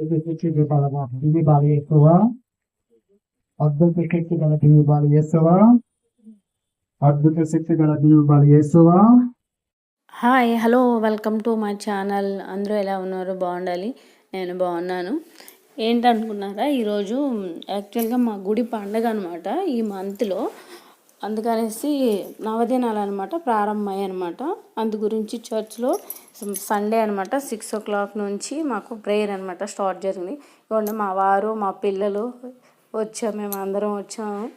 అద్భుత శక్తి గల దివి బాల యేసువా అద్భుత శక్తి గల దివి బాల యేసువా అద్భుత శక్తి గల దివి బాల యేసువా hi hello welcome to my channel అందరూ ఎలా ఉన్నారు? బాగుండాలి. నేను బాగున్నాను. ఏంటనుకున్నారా? ఈరోజు యాక్చువల్గా మా గుడి పండగ అనమాట ఈ మంత్లో అందుకనేసి నవదినాలు అనమాట ప్రారంభమయ్యాయి అనమాట అందు గురించి చర్చ్లో సండే అనమాట సిక్స్ ఓ క్లాక్ నుంచి మాకు ప్రేయర్ అనమాట స్టార్ట్ జరిగింది. ఇవ్వండి మా వారు మా పిల్లలు వచ్చాము మేము అందరం వచ్చాము.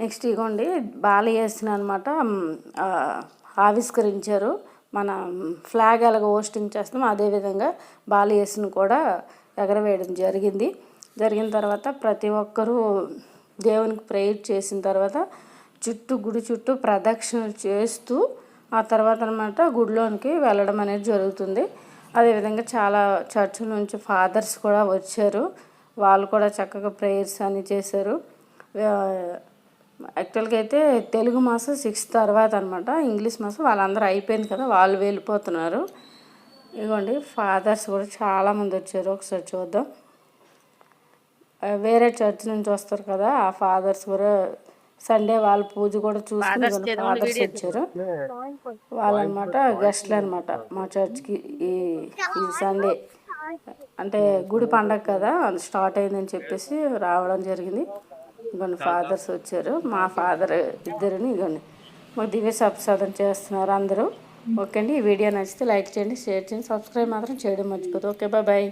నెక్స్ట్ ఇగోండి బాల అనమాట ఆవిష్కరించారు. మన ఫ్లాగ్ ఎలాగ హోస్టింగ్ చేస్తాం అదేవిధంగా బాల కూడా ఎగరవేయడం జరిగింది. జరిగిన తర్వాత ప్రతి ఒక్కరూ దేవునికి ప్రేయర్ చేసిన తర్వాత చుట్టూ గుడి చుట్టూ ప్రదక్షిణలు చేస్తూ ఆ తర్వాత అనమాట గుడిలోనికి వెళ్ళడం అనేది జరుగుతుంది. అదేవిధంగా చాలా చర్చ్ నుంచి ఫాదర్స్ కూడా వచ్చారు. వాళ్ళు కూడా చక్కగా ప్రేయర్స్ అన్ని చేశారు. యాక్చువల్గా అయితే తెలుగు మాసం సిక్స్ తర్వాత అనమాట ఇంగ్లీష్ మాసం వాళ్ళందరూ అయిపోయింది కదా వాళ్ళు వెళ్ళిపోతున్నారు. ఇదిగోండి ఫాదర్స్ కూడా చాలామంది వచ్చారు. ఒకసారి చూద్దాం. వేరే చర్చ్ నుంచి వస్తారు కదా ఆ ఫాదర్స్ కూడా సండే వాళ్ళ పూజ కూడా చూసుకుని ఫాదర్స్ వచ్చారు. వాళ్ళనమాట గెస్ట్లు అనమాట మా చర్చ్కి ఈ ఈ సండే. అంటే గుడి పండగ కదా అది స్టార్ట్ అయిందని చెప్పేసి రావడం జరిగింది. ఇగోండి ఫాదర్స్ వచ్చారు. మా ఫాదర్ ఇద్దరిని ఇగోండి. మాకు దివ్య సప్రసాదం చేస్తున్నారు అందరూ. ఓకే అండి ఈ వీడియో నచ్చితే లైక్ చేయండి షేర్ చేయండి సబ్స్క్రైబ్ మాత్రం చేయడం మర్చిపోతుంది ఓకే బాయ్ బాయ్